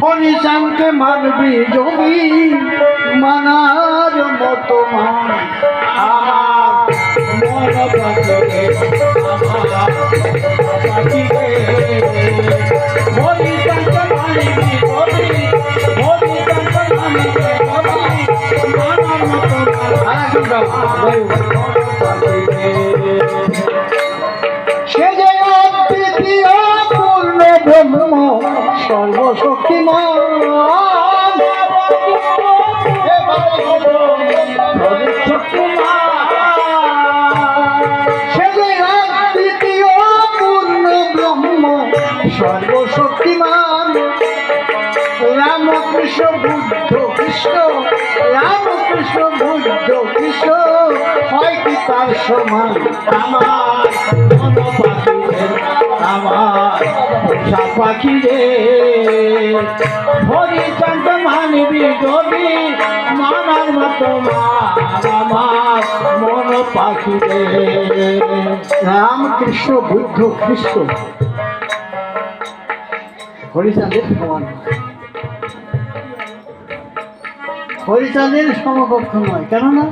হরিচাঁদকে মানবি জমি মানার মতো মান। আমার মন জমি মানবি জমি মানার মতো মান। কৃষ্ণ রামকৃষ্ণ বুদ্ধ কৃষ্ণ, হয় কি তার সমান? আমার মন পাখিরে আমার পোষা পাখি রে হরিচন্দ্র মানবী গবি মানার মতো আমার মন পাখি রে রামকৃষ্ণ বুদ্ধ কৃষ্ণ। হরিচাঁদের সমান। হরিচাঁদের সমকক্ষ নয়। কেননা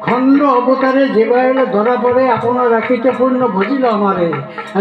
খণ্ড অবতারে যেভাবে ধরা পড়ে আপনার রাখিতে পূর্ণ ভজিল আমারে।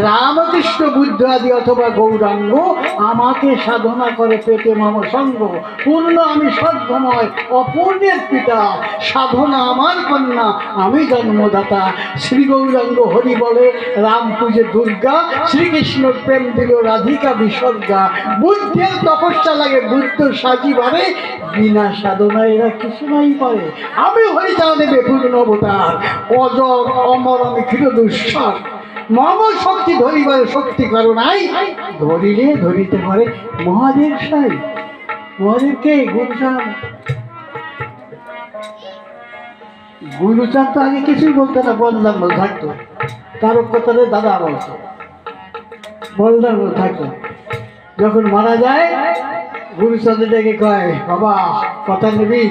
রামকৃষ্ণ বুদ্ধ আদি অথবা গৌরাঙ্গ আমাকে সাধনা করে পেটে মাম সঙ্গ। পূর্ণ আমি সর্বময় অপূর্ণের পিতা। সাধনা আমার কন্যা, আমি জন্মদাতা। শ্রী গৌরাঙ্গ হরি বলে, রাম পুজে দুর্গা, শ্রীকৃষ্ণ প্রেম দিল রাধিকা বিসর্গা। বুদ্ধের তপস্যা লাগে বুদ্ধ সাজিবারে, বিনা সাধনায় এরা কিছু নাই পারে। আমি হরিচাঁদ দেবে পূর্ণ অবতার। অজর, অমর আমি ক্ষীর দুঃসার। মম শক্তি ধরিবার শক্তি করো নাই। ধরিলে ধরিতে পারে মহাদেব সাই মহাদেবকে গুরুচাঁদ। গুরুচাঁদ তো আগে কিছুই বলতো না বললাম বল থাকতো। তার কথারে দাদা বলতো। বললাম বল থাকতো। যখন মারা যায়, গুরুচাঁদ ডেকে কয়, বাবা, কথা নিবি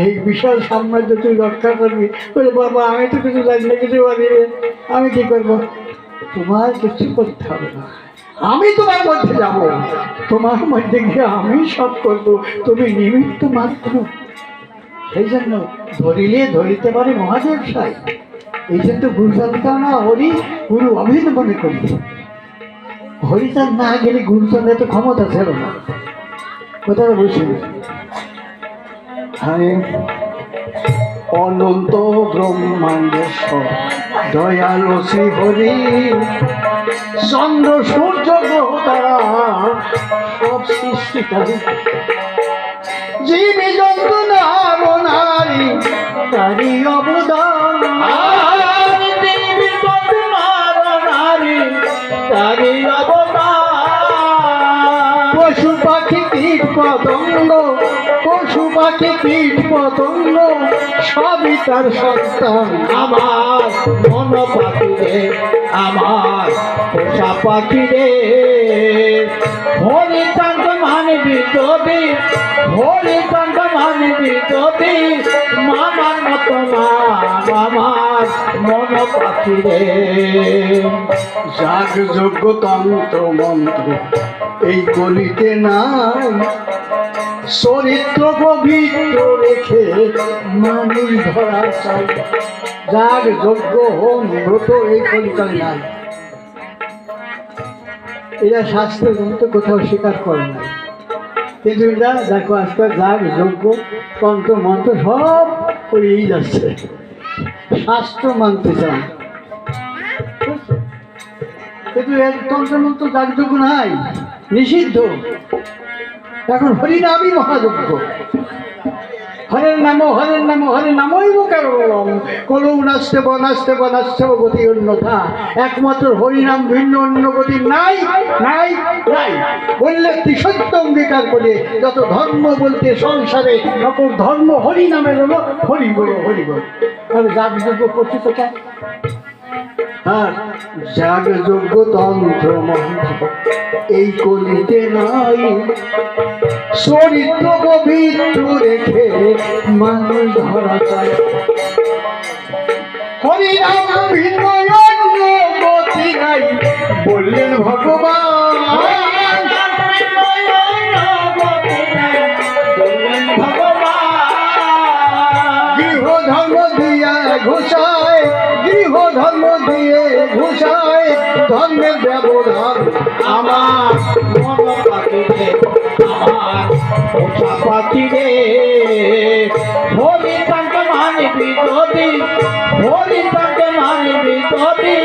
এই বিশাল সাম্রাজ্য তুই রক্ষা করবি? বলে, বাবা, আমি তো কিছু না, কিছু আমি কি করব? তোমার কিছু করতে হবে না। আমি তোমার মধ্যে যাব। তোমার মধ্যে গিয়ে আমি সব করব। তুমি নিমিত্ত মাত্র। সেই জন্য ধরিলে ধরিতে পারে মহাদেব সাই। এই জন্য গুরুচাঁদকে না হরি গুরু অভিন্ন মনে করি। হরিচাঁদ না গেলে গুরুচাঁদ এত ক্ষমতা ছিল না। কোথায় বসে? আরে, অনন্ত ব্রহ্মাণ্ডেশ্বর। দয়ালু শ্রী হরি চন্দ্র সূর্য গ্রহ তারা সব সৃষ্টিকারী। জীবী জন্তু নাম নারী তারি অবদান জীবী জন্তু নাম নারী তারি অবদান। পশু পাখি কীট পতঙ্গ পাখি কীট পতঙ্গ, সবই তার সন্তান আমার মন পাখি রে আমার পোষা পাখি রে হরি কান্ত মানবি যদি, হরি কান্ত মানবি যদি, মামার মতো না আমার মন পাখি রে যাগ যোগ্য তন্ত্র মন্ত্র এই গলিতে নাই। চরিত্র পবিত্র রেখে মানুষ ধরা চাই। যার যোগ্য হোম ব্রত এই নাই এরা কোথাও স্বীকার করে না। কিন্তু এরা, দেখো আজকাল যার যোগ্য, তন্ত্র, মন্ত্র সব করেই যাচ্ছে। শাস্ত্র মানতে চান কিন্তু এর তন্ত্র মন্ত্র যার যোগ্য নাই, নিষিদ্ধ। এখন হরিনামই মহাযজ্ঞ। হরের নাম হরের নাম হরে নামই কেবলম। কলৌ নাচতে বনাচতে বনাচতে গতি অন্যথা। একমাত্র হরিনাম ভিন্ন, অন্য গতি নাই নাই নাই। বললে সত্য অঙ্গীকার করে, যত ধর্ম বলতে সংসারে সকল ধর্ম হরি নামের হলো হরি বলো, হরি বল। তাহলে যাগযজ্ঞ করছি তো কেন হ্যাঁ যোগ্য তন্ত্র এই কলিতে নাই চরিত্র পবিত্র রেখে মানুষ ধরা বললেন ভগবান। ভগবান। গৃহ ধর্ম দিয়া ঘোষা ধর্মের ব্যবধান আমার মন পাখিরে আমার পোষা পাখিরে হরি তাকে মানবি যদি, হরি তাকে মানবি যদি,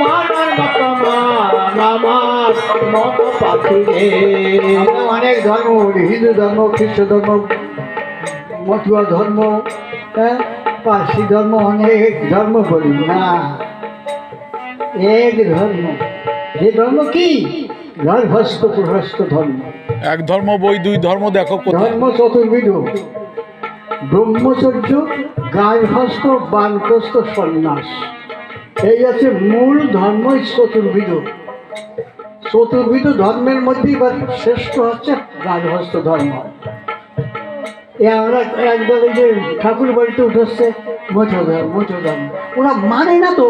মানার মতো মান আমার মন পাখি রে আমরা অনেক ধর্ম, হিন্দু ধর্ম, খ্রিস্ট ধর্ম মতুয়া ধর্ম হ্যাঁ? পার্সি ধর্ম অনেক ধর্ম বলি না। এক ধর্ম। যে ধর্ম কি? গর্ভস্থ প্রশস্ত ধর্ম। এক ধর্ম বই দুই ধর্ম দেখো ধর্ম চতুর্বিধ। ব্রহ্মচর্য গার্হস্থ বানপ্রস্থ সন্ন্যাস। এই আছে মূল ধর্ম চতুর্বিধ। চতুর্বিধ ধর্মের মধ্যে এবার শ্রেষ্ঠ হচ্ছে গার্হস্থ ধর্ম। আমরা এই যে ঠাকুর বাড়িতে উঠেছে মতো ধর্ম ওরা মানে না তো?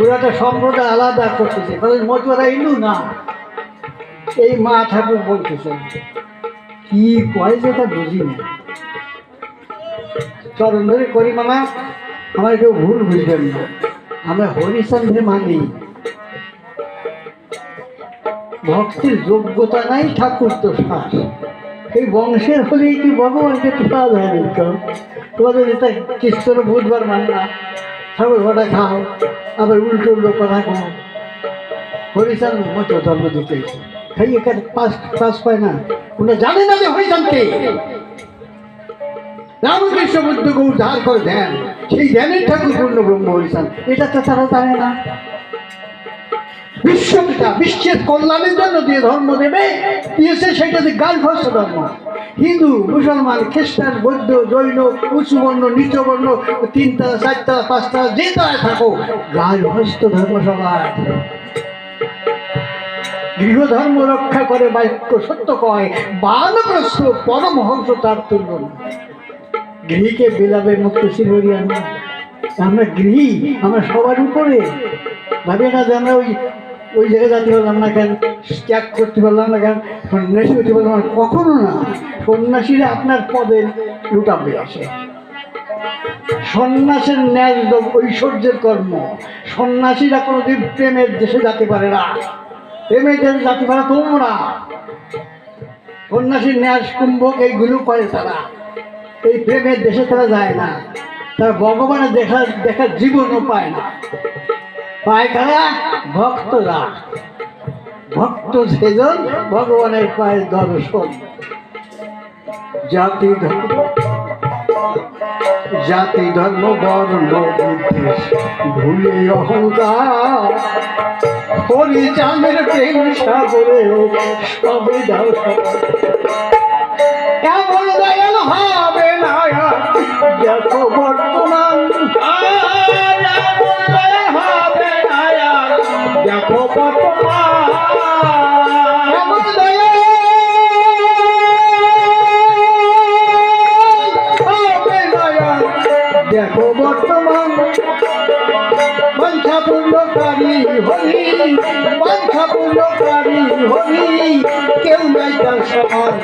ওরা একটা সম্প্রদায় আলাদা করতেছে, কারণ মতুয়ারা হিন্দু না। এই মা ঠাকুর বলতেছে, কি কয় যেটা বুঝি না। চরণ ধরে করি, মামা আমার কেউ ভুল বুঝবেন না। আমরা হরিচন্দ্রে মানি। ভক্তির যোগ্যতা নাই ঠাকুর তো শ্বাস এই বংশের হলেই কি ভগবানকে তোলা যায় না তোমাদের এটা কৃষ্ণ বুধবার মান না ঘটা খাও, আবার উল্টো উল্টো কথা খাও হরিচান মতো ধর্ম দিতে। খাই এখানে পাস পাস পায় না। ওরা জানে না যে হরিচানকে রামকৃষ্ণ বুদ্ধকে উদ্ধার করে দেন সেই ধ্যানের ঠাকুর পূর্ণ ব্রহ্ম হরিচান এটা তো তারা জানে না। বিশ্বপিতা, বিশ্বের কল্যাণের জন্য যে ধর্ম দেবে দিয়েছে সেটা যে গার্ভস্থ ধর্ম। হিন্দু, মুসলমান, খ্রিস্টান, বৌদ্ধ, জৈন উঁচু বর্ণ নিচ বর্ণ তিনতলা চারতলা পাঁচতলা যে তারা থাকো গার্ভস্থ ধর্ম সবার। গৃহধর্ম রক্ষা করে বাক্য সত্য কয় বানপ্রস্থ পরমহংস তার তুল্য। গৃহীকে বিলাবে মুক্ত শিবরি আমরা গৃহী, আমরা সবার উপরে। ভাবে না যে আমরা ওই ওই জায়গায় যাতে পারলাম না কেন? ত্যাগ করতে পারলাম না কেন? সন্ন্যাসী হতে পারলাম না কখনো না। সন্ন্যাসীরা আপনার পদে লুটাবে আসে। সন্ন্যাসের ন্যায় ঐশ্বর্যের কর্ম। সন্ন্যাসীরা কোনোদিন প্রেমের দেশে যেতে পারে না। প্রেমের দেশে যেতে পারে তোমরা সন্ন্যাসীর ন্যাস কুম্ভক এইগুলো করে তারা। এই প্রেমের দেশে তারা যায় না। তারা ভগবানের দেখা দেখার জীবনও পায় না। পায় কারা ভক্তরা। ভক্ত সেজন ভগবানের পায়ের দর্শন। জাতি ধর্ম জাতি ধর্ম বর্ণ বিদ্বেষ, ভুলে অহংকার। হরিচাঁদের প্রেম সাগরে সবে দাও। এমন পঞ্চাপূর্ণকারী হরি পঞ্চাপূর্ণকারী হরি। কেউ নাই তার সমান,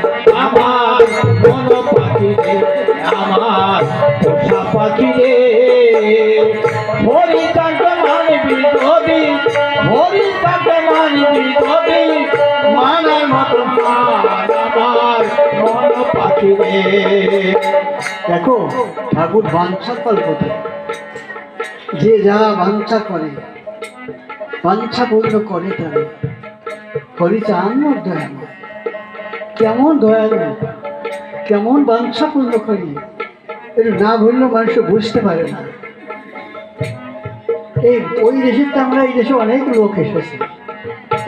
আমার মন পাখি আমার পোষা পাখি রে হরি তাকে মানবি যদি হরি তাকে মানবি যদি মানার মতো আমার মন পাখি রে দেখো, ঠাকুর বাঞ্ছা কল্পতে যে যা বাঞ্ছা করে, বাঞ্ছা পূর্ণ করে তারা। হরিচান দয়াময় কেমন দয়ালু? কেমন বাঞ্ছা পূর্ণ করি? এটা না বললেও মানুষ বুঝতে পারে না। এই, ওই দেশের তো আমরা, এই দেশে অনেক লোক এসেছে।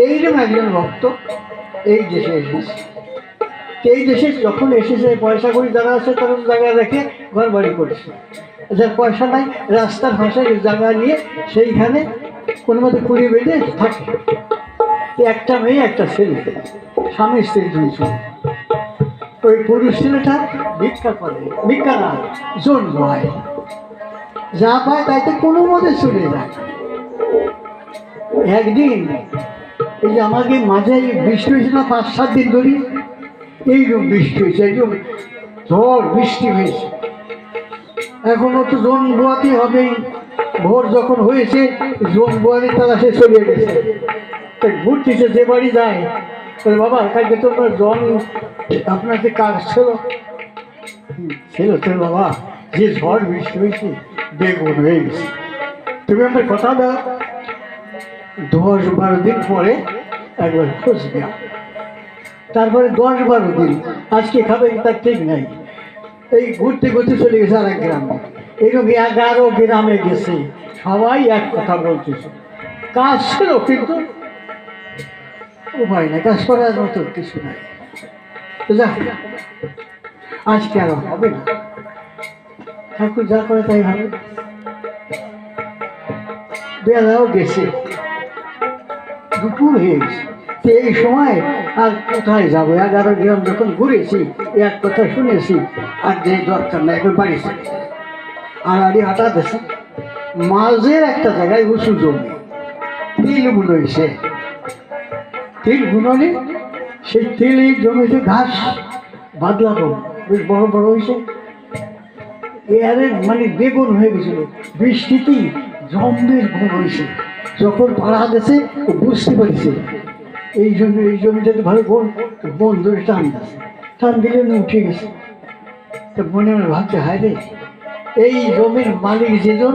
এইরকম একজন ভক্ত এই দেশে এসেছে। এই দেশে যখন এসেছে, পয়সা করি যারা আছে, তখন জায়গা রেখে ঘর বাড়ি করছে। যার পয়সা নাই, রাস্তার ভাষায় জায়গা নিয়ে সেইখানে কোনো মতো কুড়ি বেঁধে থাকে। একটা মেয়ে, একটা ছেলে, স্বামী, স্ত্রী দুই ছেলে ওই পুরুষ ছেলেটা ভিক্ষা করে, ভিক্ষা না, জোন বয় যা পায় তাইতে কোনো মতে চলে যায়। একদিন, এই যে আমাকে মাঝে বৃষ্টি হয়েছে না পাঁচ সাত দিন ধরে এইরকম বৃষ্টি হয়েছে একদম ঝড় বৃষ্টি হয়েছে। এখনও তো জন বোয়াতে হবেই। ভোর যখন হয়েছে জোন বোয়ারি তারা সে চলে গেছে। তাই ঘুরতেছে যে বাড়ি যায় বলে, বাবা কালকে তোমার জল আপনার যে কাজ ছিল ছিল তো বাবা যে ঝড় বৃষ্টি হয়েছে বেগুন হয়ে গেছে। তুমি আমার কথা দাও দশ বারো দিন পরে একবার খোঁজ দেওয়া তারপরে দশ বারো দিন। আজকে খাবে তার ঠিক নাই। এই ঘুরতে ঘুরতে চলে গেছে আর এক গ্রামে। এরকম এগারো গ্রামে গেছে। সবাই এক কথা বলতেছে। কাজ ছিল কিন্তু উপায় নাই, কাজ করার মতো কিছু নাই। আজকে আর হবে না। ঠাকুর যা করে তাই হবে। বেলাও গেছে। দুপুর হয়ে গেছে। এই সময় আর কোথায় যাব? এগারো গ্রাম যখন ঘুরেছি, এক কথা শুনেছি, আর যে দরকার না এখন বাড়ি চলে আর আড়ি হাঁটা দেশে মাঝের একটা জায়গায় উঁচু জমি। তিল বুনইছে। তিল বুনলে সেই তিল জমিতে ঘাস বাদলাম বেশ বড় বড় হয়েছে এর মানে বেগুন হয়ে গেছিল। বৃষ্টিতেই জম্বের গুণ হয়েছে যখন পাড়া গেছে, বুঝতে পারছে। এই জন্য, এই জমিটাতে ভালো বোন বোন ধরে টান টান দিলে উঠে গেছে তো মনে মনে ভাবছে হায় রে, এই জমির মালিক যেজন,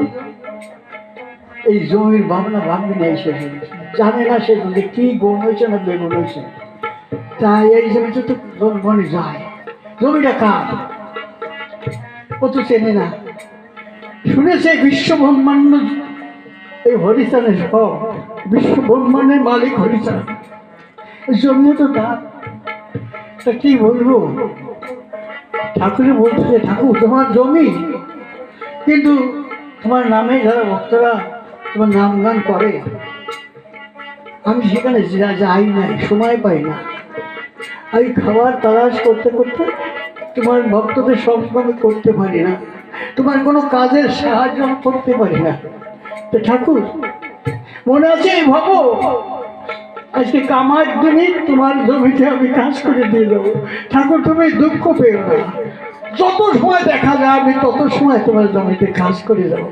এই জমির ভাবনা ভাববি না এসে জানে না সে যে কি গুণ হয়েছে না বেগুন হয়েছে। তাই এই জমিতে তো জন মনে যায়, জমিটা কার? ও তো চেনে না। শুনেছে বিশ্ব ব্রহ্মাণ্ড এই হরিচানের সব বিশ্ব ব্রহ্মাণ্ডের মালিক হরিচান জমিও তো তা কি বলব? ঠাকুরে বলছে যে, ঠাকুর, তোমার জমি? কিন্তু তোমার নামে যারা ভক্তরা তোমার নাম গান করে, আমি সেখানে যাই নাই, সময় পাই না। আমি খাবার তালাশ করতে করতে তোমার ভক্তদের সব আমি করতে পারি না। তোমার কোনো কাজের সাহায্য করতে পারি না। তো ঠাকুর, মনে আছে ভাবো? আজকে কামার দিনই তোমার জমিতে আমি কাজ করে দিয়ে দেবো। ঠাকুর, তুমি দুঃখ পেও না। যত সময় দেখা যায়, আমি তত সময় তোমার জমিতে কাজ করে যাব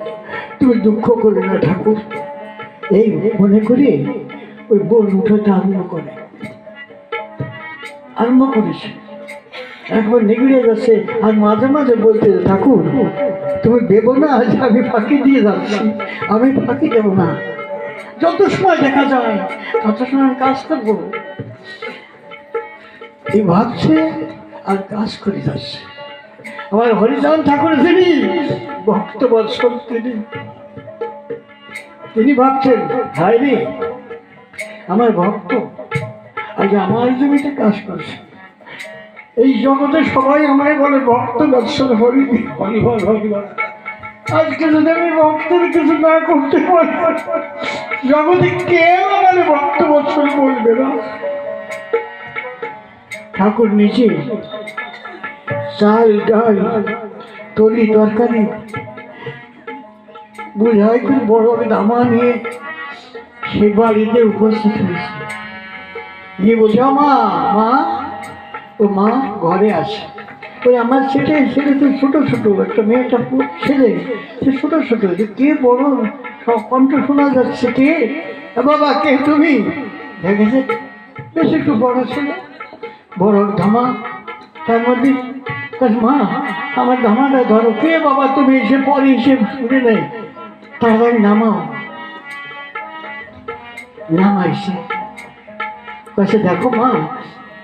তুমি দুঃখ করবে না, ঠাকুর। এই মনে করি ওই বোন উঠোতে আরম্ভ করে। আরম্ভ করেছে। একবার নিগড়ে যাচ্ছে আর মাঝে মাঝে বলতে ঠাকুর, তুমি দেবো না যে, আমি ফাঁকি দিয়ে যাচ্ছি। আমি ফাঁকি দেবো না। যত সময় দেখা যায় তত সময় আমি কাজ করব এই ভাবছে আর কাজ করে যাচ্ছে। আমার হরিচান ঠাকুর তিনি ভক্ত বৎসল তিনি তিনি ভাবছেন ভাই রে আমার ভক্ত আজ আমার জমিতে কাজ করছে। এই জগতে সবাই আমায় বলে ভক্ত বৎসল হরি হরিবল হরিবল। আজকে যদি আমি ভক্তের কিছু না করতে পারি জগতে কেউ আমার ভক্ত বৎসল বলবে না। ঠাকুর নিজে চাল, ডাল, তরি তরকারি বুঝাই খুব বড় দামা নিয়ে সে বাড়িতে উপস্থিত হয়েছে। গিয়ে বলছে মা মা, ও মা ঘরে আসে ওই আমার ছেলে ছেলে তো ছোটো ছোটো, একটা মেয়েটা ছেলে, সে ছোটো ছোটো, যে কে বড় কণ্ঠ শোনা যাচ্ছে কে? বাবা, কে তুমি? বেশ একটু বড় ছেলে, বড় ধামা, তার মধ্যে মা, আমার ধামাটা ধরো, কে বাবা তুমি? এসে পরে এসে শুনে নেই তাড়াতাড়ি নামাও নামাইছে কাছে দেখো মা,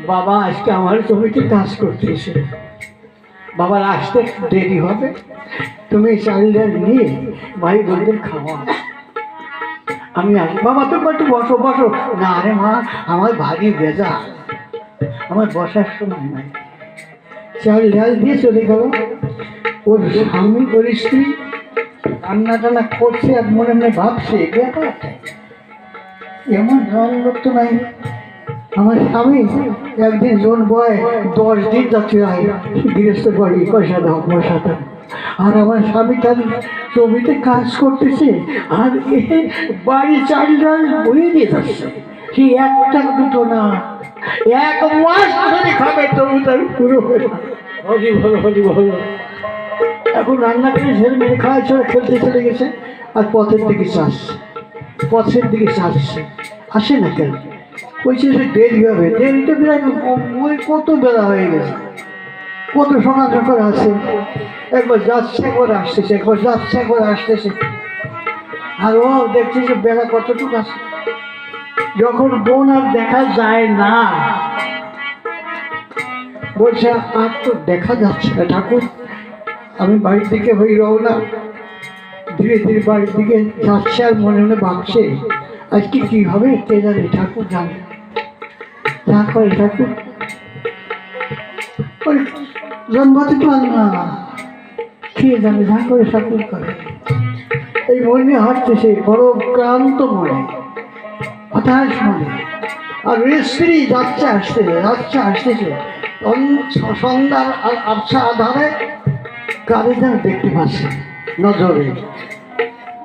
বাবা আজকে আমার জমিতে কাজ করতেছে বাবার আসতে দেরি হবে। তুমি চালটা নিয়ে ভাই বোনদের খাওয়া। আমি আসি বাবা তো একটু বসো বসো। না রে মা, আমার ভারী ভেজা আমার বসার সময় নাই। চাল ডাল দিয়ে চলে গেল। ওর স্বামী স্ত্রী রান্না টান্না করছে আর মনে মনে ভাবছে ব্যাপারটা? এমন লোক তো নাই। আমার স্বামী একদিন জোন বয় দশ দিন যাচ্ছে হয় গৃহস্থ বাড়ি পয়সা দাও পয়সা দাও। আর আমার স্বামী তার জমিতে কাজ করতেছে আর এ বাড়ি চারিদার বয়ে দিয়ে যাচ্ছে। সে একটা দুটো না এক মাস ধরে খাবে তবু তার পুরো। হরি বল হরি বল। এখন রান্না করে ঝেড়ে মেরে খাওয়া ছেড়ে খেলতে চলে গেছে আর পথের দিকে চাষ পথের দিকে আসছে আসে না কেন? কইছে যে দেরি হবে দেরিতে প্রায় ওই কত বেলা হয়ে গেছে? কত সকাল সকাল আসে একবার যাচ্ছে, একবার আসতেছে, একবার যাচ্ছে, একবার আসতেছে। আর ও দেখছে যে বেলা কতটুকু আছে। যখন বোন আর দেখা যায় না, বলছে, আর তো দেখা যাচ্ছে না ঠাকুর। আমি বাড়ির দিকে হই রওনা। ধীরে ধীরে বাড়ির দিকে যাচ্ছে আর মনে মনে ভাবছে, আজকে কি হবে কে জানে, ঠাকুর জানে। ঠাকুর ওই জন্মাতে পারল না কে জানে যা করে ঠাকুর করে। এই মনে হাঁটতেছে বড় ক্লান্ত মনে, হতাশ মনে। আর স্ত্রী যাচ্ছে আসতেছে যাচ্ছে আসতেছে সন্ধ্যার আ- আবছা আধারে কারে দেখতে পাচ্ছে নজরে।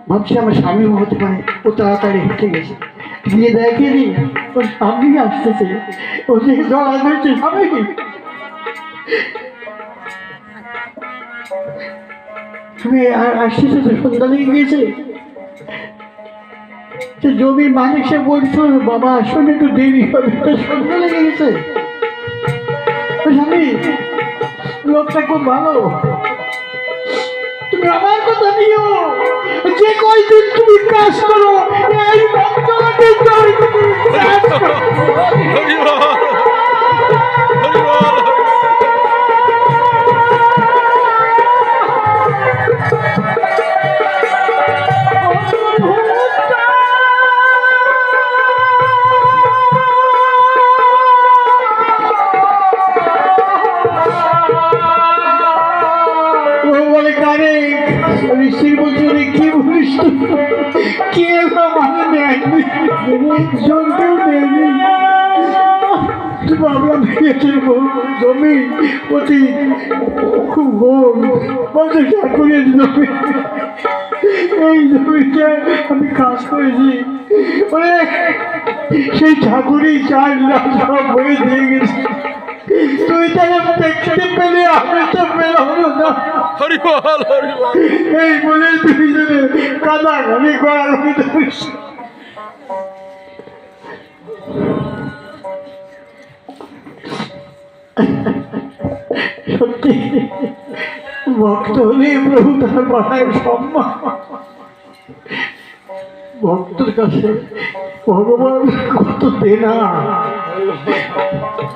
ভাবছি আমার স্বামী হতে পারে, ও তাড়াতাড়ি হেঁটে গেছে। গিয়ে দেখে নি ওর স্বামী আসতেছে। ও যে জড়া ধরছে স্বামী তুমি আর আসতেছে তো, সন্ধ্যা লেগে গিয়েছে। তো জমির মালিক সে বলছো, বাবা আসলে একটু দেরি হবে। সন্ধ্যা লেগে গেছে লোকটা খুব ভালো। আমার কথা নিও যে কয়দিন তুমি কাজ করো এই ভক্তকে জয় নেয়নি জমি অতি খুব গোল বলছে ঠাকুরের জমি। এই জমিটা আমি কাজ করেছি। মানে সেই ঠাকুরই চার লাখ বই দিয়ে গেছে। তুই দেখতে পেলে আমি তো পেলাম না। এই বলে দুইজনে কাদা ঘনি করার সত্যি, ভক্ত হলে প্রভু তার পাড়ায় সম্মান। ভক্তের কাছে ভগবান কত দেনা।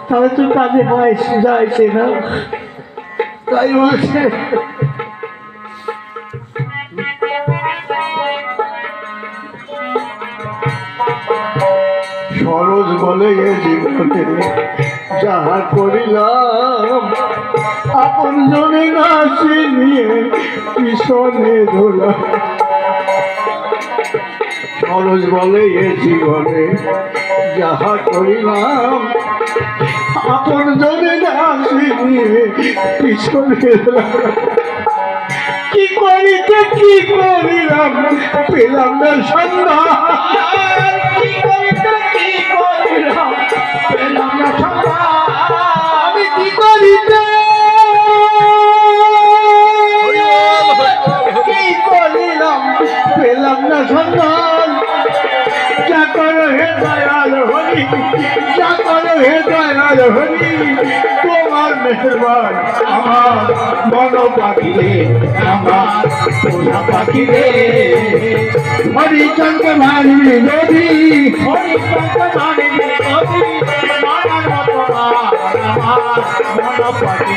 তাহলে তো কাজে পায় যাইছে না তাই বলছে। সরোজ বলে জীবনে যাহা করিলাম, আপন জনে নাচি নিয়ে পিছনে ধরলাম সরোজ বলে এ জীবনে যাহা করিলাম, আপন জনে নাচি নিয়ে পিছনে কি করিতে, কি করিলাম, পেলাম না সন্ধান কি করিতে, কি করিলাম, পেলাম না না সন্ধান যা করো হে দয়াল হরি, যা করো হে দয়াল হরি, তোমার মেহরবান আমার মন পাখি রে আমার পোষা পাখি রে হরিচন্দ্র মানবী নদী, হরিচন্দ্র মানবী নদী আমার মন পাখি